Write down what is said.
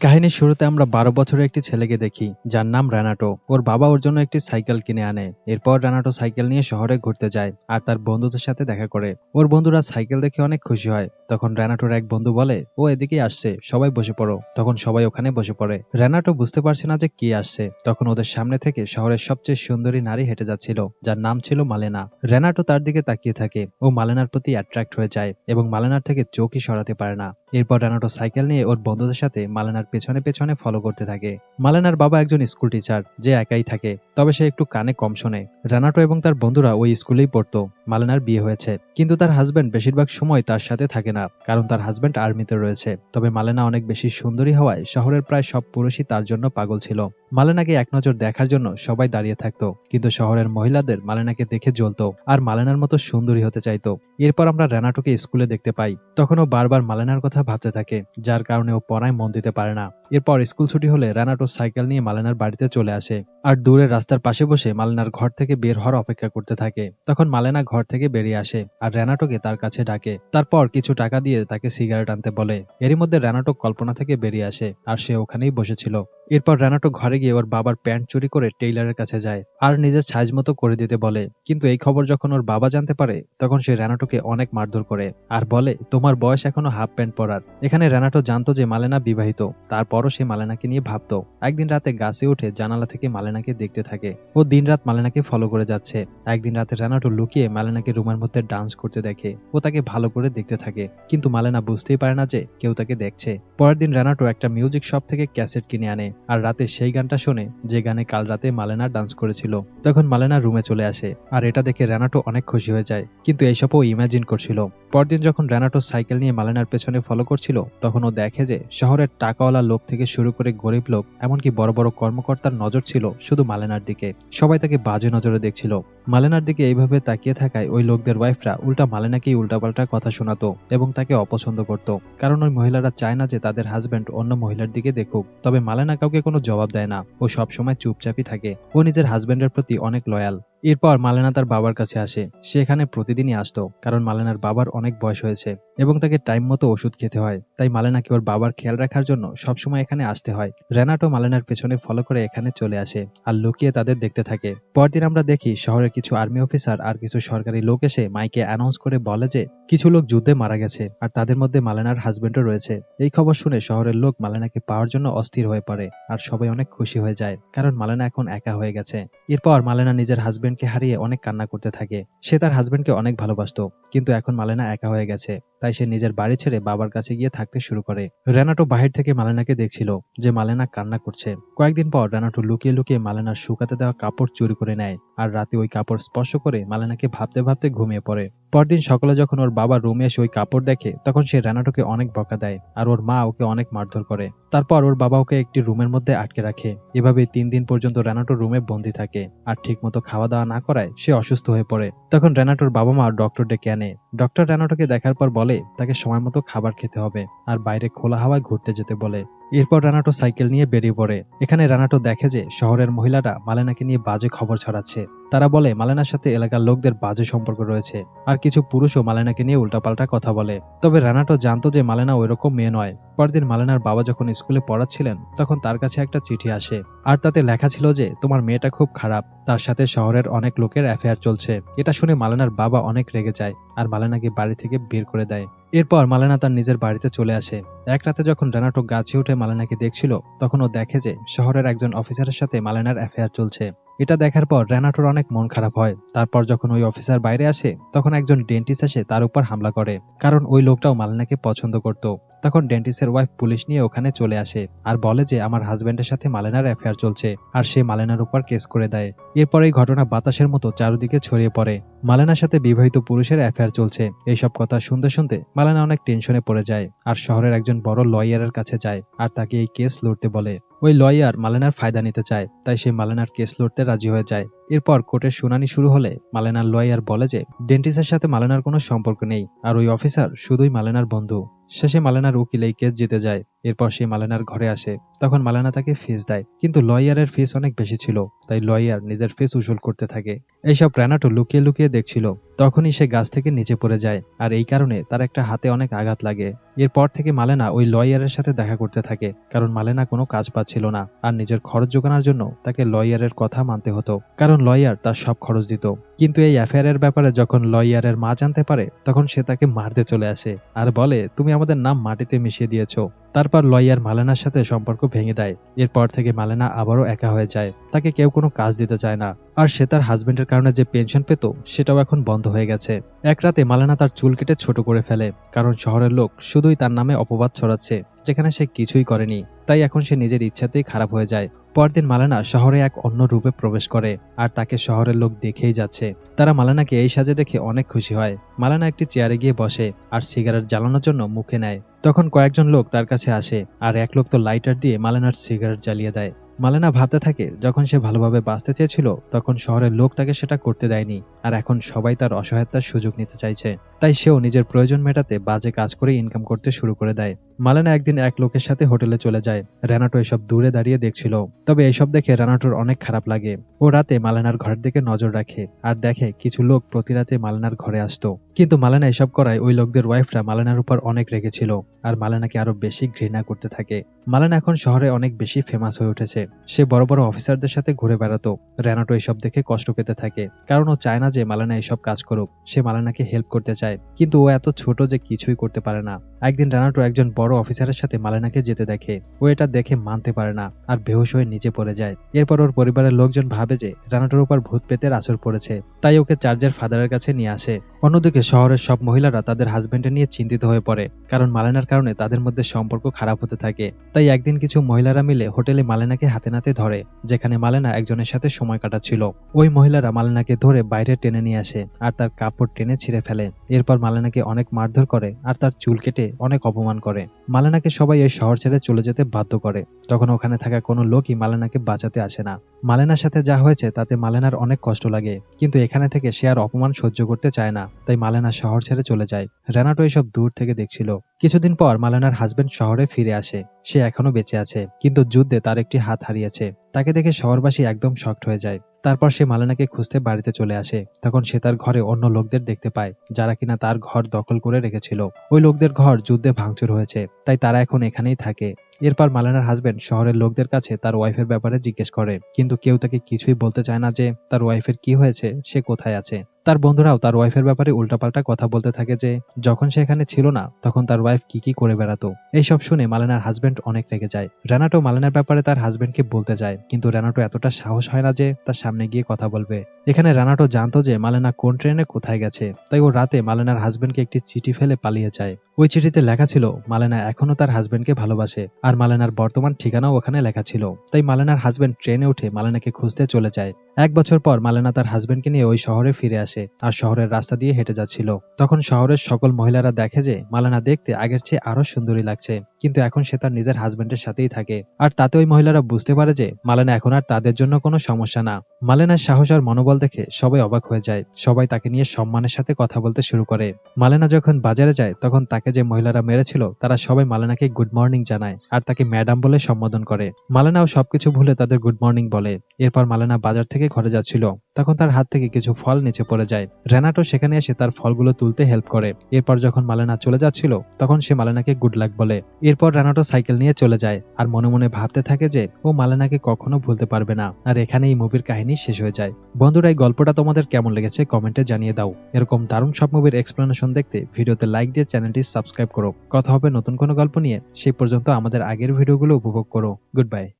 কাহিনীর শুরুতে আমরা বারো বছরের একটি ছেলেকে দেখি, যার নাম রেনাটো। ওর বাবা ওর জন্য একটি সাইকেল কিনে আনে। এরপর রেনাটো সাইকেল নিয়ে শহরে ঘুরতে যায় আর তার বন্ধুদের সাথে দেখা করে। ওর বন্ধুরা সাইকেল দেখে অনেক খুশি হয়। তখন রেনাটোর এক বন্ধু বলে, ও এদিকেই আসছে, সবাই বসে পড়ো। তখন সবাই ওখানে বসে পড়ে। রেনাটো বুঝতে পারছে না যে কি আসছে। তখন ওদের সামনে থেকে শহরের সবচেয়ে সুন্দরী নারী হেঁটে যাচ্ছিল, যার নাম ছিল মালেনা। রেনাটো তার দিকে তাকিয়ে থাকে। ও মালেনার প্রতি অ্যাট্রাক্ট হয়ে যায় এবং মালেনার থেকে চোখই সরাতে পারে না। এরপর রেনাটো সাইকেল নিয়ে ওর বন্ধুদের সাথে মালেনার পেছনে পেছনে ফলো করতে থাকে। মালেনার বাবা একজন স্কুল টিচার যে একাই থাকে, তবে সে একটু কানে কম শোনে। রেনাটো এবং তার বন্ধুরা ওই স্কুলেই পড়তো, মালেনার বিয়ে হয়েছে। কিন্তু তার হাজবেন্ড বেশিরভাগ সময় তার সাথে থাকে না, কারণ তার হাজবেন্ড আর্মিতে রয়েছে। তবে মালেনা অনেক বেশি সুন্দরী হওয়ায় শহরের প্রায় সব পুরুষই তার জন্য পাগল ছিল। মালেনাকে এক নজর দেখার জন্য সবাই দাঁড়িয়ে থাকতো, কিন্তু শহরের মহিলাদের মালেনাকে দেখে জ্বলতো, আর মালেনার মতো সুন্দরী হতে চাইতো। এরপর আমরা রেনাটোকে স্কুলে দেখতে পাই। তখন ও বারবার মালেনার কথা ভাবতে থাকে, যার কারণে ও পড়ায় মন দিতে পারে না। এরপর স্কুল ছুটি হলে রেনাটো সাইকেল নিয়ে মালেনার বাড়িতে চলে আসে আর দূরের রাস্তার পাশে বসে মালেনার ঘর থেকে বের হওয়ার অপেক্ষা করতে থাকে। তখন মালেনা ঘর থেকে বেরিয়ে আসে আর রেনাটোকে তার কাছে ডাকে। তারপর কিছু টাকা দিয়ে তাকে সিগারেট আনতে বলে। এরই মধ্যে রেনাটো কল্পনা থেকে বেরিয়ে আসে আর সে ওখানেই বসেছিল। এরপর রেনাটো ঘরে গিয়ে ওর বাবার প্যান্ট চুরি করে টেইলারের কাছে যায় আর নিজের সাইজ মতো করে দিতে বলে। কিন্তু এই খবর যখন ওর বাবা জানতে পারে, তখন সে রেনাটোকে অনেক মারধর করে আর বলে, তোমার বয়স এখনও হাফ প্যান্ট পরার। এখানে রেনাটো জানতো যে মালেনা বিবাহিত। তারপরও সে মালেনাকে নিয়ে ভাবতো। একদিন রাতে গাছে উঠে জানালা থেকে মালেনাকে দেখতে থাকে। ও দিনরাত মালেনাকে ফলো করে যাচ্ছে। একদিন রাতে রেনাটো লুকিয়ে মালেনাকে রুমের মধ্যে ডান্স করতে দেখে। ও তাকে ভালো করে দেখতে থাকে। কিন্তু মালেনা বুঝতেই পারে না যে কেউ তাকে দেখছে। পরের দিন রেনাটো একটা মিউজিক শপ থেকে ক্যাসেট কিনে আনে। আর রাতে সেই গানটা শোনে যে গানে কাল রাতে মালেনা ডান্স করেছিল। তখন মালেনা রুমে চলে আসে। আর এটা দেখে রেনাটো অনেক খুশি হয়ে যায়। কিন্তু এইসব ও ইমাজিন করছিল। পরদিন যখন রেনাটো সাইকেল নিয়ে মালেনার পেছনে ফলো করছিল, তখন ও দেখে যে শহরের টাকাওয়ালা লোক থেকে শুরু করে গরিব লোক, এমনকি বড় বড় কর্মকর্তার নজর ছিল শুধু মালেনার দিকে। সবাই তাকে বাজে নজরে দেখছিল। মালেনার দিকে এইভাবে তাকিয়ে থাকায় ওই লোকদের ওয়াইফরা উল্টা মালেনাকেই উল্টাপাল্টা কথা শোনাতো এবং তাকে অপছন্দ করত। কারণ ওই মহিলারা চায় না যে তাদের হাজবেন্ড অন্য মহিলার দিকে দেখুক। তবে মালেনা কাউকে কোনো জবাব দেয় না। ও সবসময় চুপচাপই থাকে। ও নিজের হাজবেন্ডের প্রতি অনেক লয়াল এরপর মালেনা তার বাবার কাছে আসে। সে এখানে প্রতিদিনই আসতো, কারণ মালেনার বাবার অনেক বয়স হয়েছে এবং তাকে টাইম মতো ওষুধ খেতে হয়। তাই মালেনাকে ওর বাবার খেয়াল রাখার জন্য সবসময় এখানে আসতে হয়। রেনাটো মালেনার পেছনে ফলো করে এখানে চলে আসে আর লুকিয়ে তাদের দেখতে থাকে। পরদিন আমরা দেখি শহরের কিছু আর্মি অফিসার আর কিছু সরকারি লোক এসে মাইকে অ্যানাউন্স করে বলে যে, কিছু লোক যুদ্ধে মারা গেছে আর তাদের মধ্যে মালেনার হাজবেন্ডও রয়েছে। এই খবর শুনে শহরের লোক মালেনাকে পাওয়ার জন্য অস্থির হয়ে পড়ে আর সবাই অনেক খুশি হয়ে যায়, কারণ মালেনা এখন একা হয়ে গেছে। এরপর মালেনা নিজের হাজবেন্ডকে হারিয়ে অনেক কান্না করতে থাকে। সে তার হাজবেন্ডকে অনেক ভালোবাসত, কিন্তু এখন মালেনা একা হয়ে গেছে। তাই সে নিজের বাড়ি ছেড়ে বাবার কাছে গিয়ে থাকতে শুরু করে। রেনাটো বাহির থেকে মালেনাকে দেখছিল যে মালেনা কান্না করছে। কয়েকদিন পর রেনাটো লুকিয়ে লুকিয়ে মালেনার শুকাতে দেওয়া কাপড় চুরি করে নেয়। আর রাতে ওই কাপড় স্পর্শ করে মালেনাকে ভাবতে ভাবতে ঘুমিয়ে পড়ে। পরদিন সকালে যখন ওর বাবা রুমে এসে ওই কাপড় দেখে, তখন সে রেনাটোকে অনেক বকা দেয় আর ওর মা ওকে অনেক মারধর করে। তারপর ওর বাবা ওকে একটি রুমের মধ্যে আটকে রাখে। এভাবে তিন দিন পর্যন্ত রেনাটো রুমে বন্দি থাকে। আর ঠিকমতো খাওয়া দাওয়া না করায় সে অসুস্থ হয়ে পড়ে। তখন রেনাটোর বাবা মা ডক্টর ডেকে আনে। ডক্টর রেনাটোকে দেখার পর বলে, তাকে সময় মতো খাবার খেতে হবে। আর বাইরে খোলা হাওয়ায় ঘুরতে যেতে বলে। এরপর রানাটো সাইকেল নিয়ে বেরিয়ে পড়ে। এখানে রানাটো দেখে যে শহরের মহিলারা মালেনাকে নিয়ে বাজে খবর ছড়াচ্ছে। তারা বলে, মালেনার সাথে এলাকার লোকদের বাজে সম্পর্ক রয়েছে, আর কিছু পুরুষও মালেনাকে নিয়ে উল্টাপাল্টা কথা বলে। তবে রানাটো জানতো যে মালেনা ওইরকম মেয়ে নয়। পরদিন মালেনার বাবা যখন স্কুলে পড়াচ্ছিলেন, তখন তার কাছে একটা চিঠি আসে, আর তাতে লেখা ছিল যে, তোমার মেয়েটা খুব খারাপ, তার সাথে শহরের অনেক লোকের অ্যাফেয়ার চলছে। এটা শুনে মালেনার বাবা অনেক রেগে যায়। আর মালেনাকে বাড়ি থেকে বের করে দেয়। এরপর মালেনা তার নিজের বাড়িতে চলে আসে। এক রাতে যখন রেনাটো গাছে উঠে মালেনাকে দেখছিল, তখন ও দেখে যে শহরের একজন অফিসারের সাথে মালেনার অ্যাফেয়ার চলছে। এটা দেখার পর রেনাটোর অনেক মন খারাপ হয়। তারপর যখন ওই অফিসার বাইরে আসে, তখন একজন ডেন্টিস্ট এসে তার উপর হামলা করে। কারণ ওই লোকটাও মালেনাকে পছন্দ করত। তখন ডেন্টিস্টের ওয়াইফ পুলিশ নিয়ে ওখানে চলে আসে আর বলে যে, আমার হাজবেন্ডের সাথে মালেনার অ্যাফেয়ার চলছে আর সে মালেনার উপর কেস করে দেয়। এরপর এই ঘটনা বাতাসের মতো চারদিকে ছড়িয়ে পড়ে। মালেনার সাথে বিবাহিত পুরুষের অ্যাফেয়ার চলছে। এইসব কথা শুনতে শুনতে মালেনা অনেক টেনশনে পড়ে যায় আর শহরের একজন বড় লয়ারের কাছে যায় আর তাকে এই কেস লড়তে বলে। ওই লয়ার মালেনার ফায়দা নিতে চায়, তাই সে মালেনার কেস লড়তে রাজি হয়ে যায়। এরপর কোর্টের শুনানি শুরু হলে মালেনার লয়ার বলে যে ডেন্টিস্টের সাথে মালেনার কোনো সম্পর্ক নেই, আর ওই অফিসার শুধুই মালেনার বন্ধু। শেষে মালেনার উকিল এই কেস জিতে যায়, এরপর সে মালেনার ঘরে আসে। তখন মালেনা তাকে ফিস দেয়, কিন্তু লয়ারের ফিস অনেক বেশি ছিল, তাই লয়ার নিজের ফিস উসুল করতে থাকে। এইসব প্রাণাটো লুকিয়ে লুকিয়ে দেখছিল। তখনই সে গাছ থেকে নিচে পড়ে যায়, আর এই কারণে তার একটা হাতে অনেক আঘাত লাগে। এরপর থেকে মালেনা ওই লয়ারের সাথে দেখা করতে থাকে, কারণ মালেনা কোনো কাজ পাচ্ছিল না, আর নিজের খরচ জোগানোর জন্য তাকে লয়ারের কথা মানতে হতো, কারণ লয়ার তার সব খরচ দিত। কিন্তু এই অ্যাফেয়ারের ব্যাপারে যখন লয়ারের মা জানতে পারে, তখন সে তাকে মারতে চলে আসে। আর বলে, তুমি আমাদের নাম মাটিতে মিশিয়ে দিয়েছ। তারপর লয়ার মালেনার সাথে সম্পর্ক ভেঙে দেয়। এরপর থেকে মালেনা আবারও একা হয়ে যায়। তাকে কেউ কোনো কাজ দিতে চায় না। আর সে তার হাজবেন্ডের কারণে যে পেনশন পেত, সেটাও এখন বন্ধ হয়ে গেছে। এক রাতে মালেনা তার চুল কেটে ছোট করে ফেলে, কারণ শহরের লোক শুধুই তার নামে অপবাদ ছড়াচ্ছে, যেখানে সে কিছুই করেনি। তাই এখন সে নিজের ইচ্ছাতেই খারাপ হয়ে যায়। পরদিন মালেনা শহরে এক অন্য রূপে প্রবেশ করে, আর তাকে শহরের লোক দেখেই যাচ্ছে। তারা মালেনাকে এই সাজে দেখে অনেক খুশি হয়। মালানা একটি চেয়ারে গিয়ে বসে, আর সিগারেট জ্বালানোর জন্য মুখে নেয়। তখন কয়েকজন লোক তার কাছে আসে, আর এক লোক তো লাইটার দিয়ে মালেনার সিগারেট জ্বালিয়ে দেয়। মালেনা ভাবতে থাকে, যখন সে ভালোভাবে বাঁচতে চেয়েছিল, তখন শহরের লোক তাকে সেটা করতে দেয়নি, আর এখন সবাই তার অসহায়তার সুযোগ নিতে চাইছে। তাই সেও নিজের প্রয়োজন মেটাতে বাজে কাজ করে ইনকাম করতে শুরু করে দেয়। মালেনা একদিন এক লোকের সাথে হোটেলে চলে যায়। রেনাটো এসব দূরে দাঁড়িয়ে দেখছিল। তবে এসব দেখে রানাটোর অনেক খারাপ লাগে। ও রাতে মালেনার ঘরের দিকে নজর রাখে আর দেখে কিছু লোক প্রতি রাতে মালেনার ঘরে আসতো। কিন্তু মালেনা এসব করায় ওই লোকদের ওয়াইফরা মালেনার উপর অনেক রেগেছিল আর মালেনাকে আরও বেশি ঘৃণা করতে থাকে। মালেনা এখন শহরে অনেক বেশি ফেমাস হয়ে উঠেছে। সে বড় বড় অফিসারদের সাথে ঘুরে বেড়াতো। রেনাটো এসব দেখে কষ্ট পেতে থাকে। কারণ ও চায় না যে মালেনা এসব কাজ করুক। সে মালেনাকে হেল্প করতে চায়। কিন্তু ও এত ছোট যে কিছুই করতে পারে না। একদিন রানাটো একজন বড় অফিসারের সাথে মালেনাকে যেতে দেখে, ও এটা দেখে মানতে পারে না আর বেহুশ হয়ে নিচে পড়ে যায়। এরপর ওর পরিবারের লোকজন ভাবে যে, রানাটোর উপর ভূত পেতের আসর পড়েছে। তাই ওকে চার্জের ফাদারের কাছে নিয়ে আসে। অন্যদিকে শহরের সব মহিলারা তাদের হাজবেন্ডে নিয়ে চিন্তিত হয়ে পড়ে, কারণ মালেনার কারণে তাদের মধ্যে সম্পর্ক খারাপ হতে থাকে। তাই একদিন কিছু মহিলারা মিলে হোটেলে মালেনাকে হাতে নাতে ধরে, যেখানে মালেনা একজনের সাথে সময় কাটাচ্ছিল। ওই মহিলারা মালেনাকে ধরে বাইরে টেনে নিয়ে আসে আর তার কাপড় টেনে ছিঁড়ে ফেলে। এরপর মালেনাকে অনেক মারধর করে আর তার চুল কেটে অনেক অপমান করে। মালেনাকে সবাই এই শহর ছেড়ে চলে যেতে বাধ্য করে। তখন ওখানে থাকা কোনো লোকই মালেনাকে বাঁচাতে আসে না। মালেনার সাথে যা হয়েছে তাতে মালেনার অনেক কষ্ট লাগে, কিন্তু এখানে থেকে সে আর অপমান সহ্য করতে চায় না, তাই মালেনা শহর ছেড়ে চলে যায়। রেনাটো এসব দূর থেকে দেখছিল। কিছুদিন পর মালেনার হাজবেন্ড শহরে ফিরে আসে। সে এখনও বেঁচে আছে, কিন্তু যুদ্ধে তার একটি হাত হারিয়েছে। তাকে দেখে শহরবাসী একদম শক্ট হয়ে যায়। তারপর সে মালেনাকে খুঁজতে বাড়িতে চলে আসে। তখন সে তার ঘরে অন্য লোকদের দেখতে পায়, যারা কিনা তার ঘর দখল করে রেখেছিল। ওই লোকদের ঘর যুদ্ধে ভাঙচুর হয়েছে, তাই তারা এখন এখানেই থাকে। এরপর মালানার হাজবেন্ড শহরের লোকদের কাছে তার ওয়াইফের ব্যাপারে জিজ্ঞেস করে। কিন্তু কেউ তাকে কিছুই বলতে চায় না যে, তার ওয়াইফের কি হয়েছে, সে কোথায় আছে। তার বন্ধুরাও তার ওয়াইফের ব্যাপারে উল্টাপাল্টা কথা বলতে থাকে যে, যখন সে এখানে ছিল না, তখন তার ওয়াইফ কি কি করে বেড়াতো। এইসব শুনে মালেনার হাজবেন্ড অনেক রেগে যায়। রেনাটো মালেনার ব্যাপারে তার হাজবেন্ডকে বলতে যায়, কিন্তু রেনাটো এতটা সাহস হয় না যে, তার সামনে গিয়ে কথা বলবে। এখানে রানাটো জানতো যে, মালেনা কোন ট্রেনে কোথায় গেছে, তাই ও রাতে মালেনার হাজবেন্ডকে একটি চিঠি ফেলে পালিয়ে যায়। ওই চিঠিতে লেখা ছিল, মালেনা এখনও তার হাজবেন্ডকে ভালোবাসে, আর মালেনার বর্তমান ঠিকানাও ওখানে লেখা ছিল। তাই মালেনার হাজবেন্ড ট্রেনে উঠে মালেনাকে খুঁজতে চলে যায়। এক বছর পর মালেনা তার হাজবেন্ডকে নিয়ে ওই শহরে ফিরে আসে, আর শহরের রাস্তা দিয়ে হেঁটে যাচ্ছিল। তখন শহরের সকল মহিলারা দেখে যে মালানা দেখতে আগের চেয়ে আরও সুন্দরী লাগছে, কিন্তু এখন সে তার নিজের হাজবেন্ডের সাথেই থাকে। আর তাতে ওই মহিলারা বুঝতে পারে যে মালেনা এখন আর তাদের জন্য কোনো সমস্যা না। মালেনার সাহস আর মনোবল দেখে সবাই অবাক হয়ে যায়, সবাই তাকে নিয়ে সম্মানের সাথে কথা বলতে শুরু করে। মালেনা যখন বাজারে যায়, তখন তাকে যে মহিলারা মেরেছিল, তারা সবাই মালেনাকে গুড মর্নিং জানায়, আর তাকে ম্যাডাম বলে সম্বোধন করে। মালেনাও সবকিছু ভুলে তাদের গুড মর্নিং বলে। এরপর মালেনা বাজার থেকে ঘরে যাচ্ছিল। তখন তার হাত থেকে কিছু ফল নিচে পড়ে যায়। রেনাটো সেখানে এসে তার ফলগুলো তুলতে হেল্প করে। এরপর যখন মালেনা চলে যাচ্ছিল, তখন সে মালেনাকে গুড লাক বলে। এরপর রেনাটো সাইকেল নিয়ে চলে যায় আর মনে মনে ভাবতে থাকে যে, ও মালেনাকে কখনো ভুলতে পারবে না। আর এখানে এই মুভির কাহিনী শেষ হয়ে যায়। বন্ধুরা, এই গল্পটা তোমাদের কেমন লেগেছে কমেন্টে জানিয়ে দাও। এরকম দারুণ সব মুভির এক্সপ্লেনেশন দেখতে ভিডিওতে লাইক দিয়ে চ্যানেলটি সাবস্ক্রাইব করো। কথা হবে নতুন কোনো গল্প নিয়ে, সেই পর্যন্ত আমাদের আগের ভিডিওগুলো উপভোগ করো। Good bye